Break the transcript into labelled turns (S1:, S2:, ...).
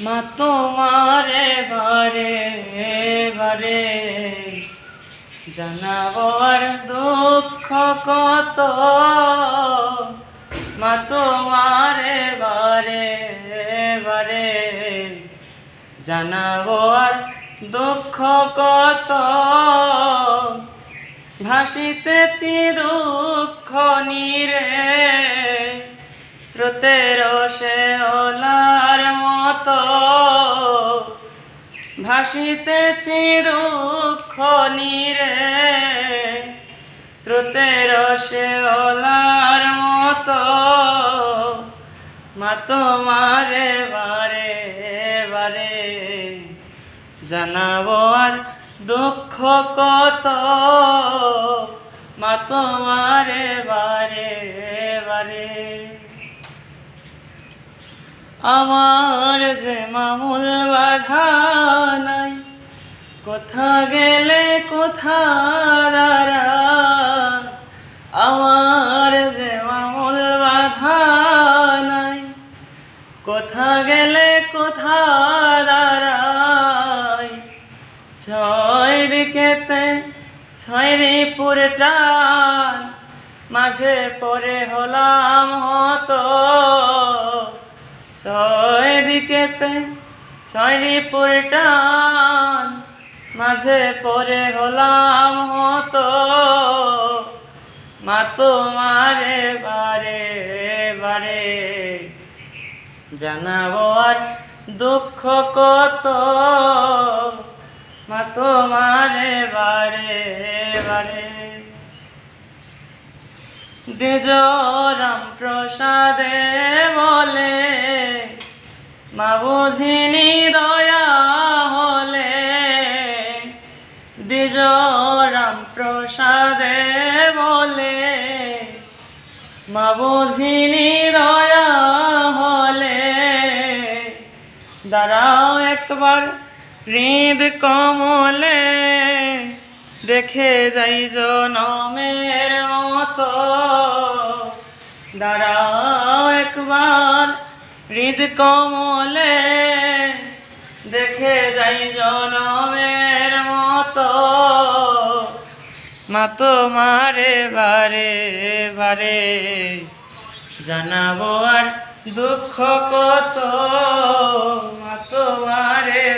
S1: মা তোমারে বারে বারে। জানাব আর দুঃখ কত? মা তোমারে বারে বারে। জানাব আর দুঃখ কত? ভাসিতেছি দুঃখ নিরে, স্রোতের সে ওলার মতো ভাসিতেছি দুঃখ নিরে, স্রোতের সে ওলার মতো। মা তোমারে বারে বারে জানাব আর দুঃখ কত। মা তোমারে বারে বারে আমার যে মামুল বাধা নাই, কোথা গেলে কোথা দাঁড়া আমার যে মামুল বাধা নাই, কোথা গেলে কোথা দাঁড়াই ছয় দিকেতে ছয় রিপুর টান, মাঝে পরে হলাম ছয় দিকেতে ছয় রিপুর মাঝে পরে হলাম হতো। মা তোমারে বারে বারে। জানাব আর দুঃখ কত? মা তোমারে বারে বারে। দেজ রাম প্রসাদে বলে মা বুঝিনি দয়া হলে দ্বিজ রাম প্রসাদে বলে। মা বুঝিনি দয়া হলে দাঁড়াও একবার হৃদ কমলে। দেখে যাই জনমের মতো। দাঁড়াও হৃদ কমলে দেখে যাই জনমের মতো। মা তোমারে বারে বারে জানাব আর দুঃখ কত। মা তোমারে বারে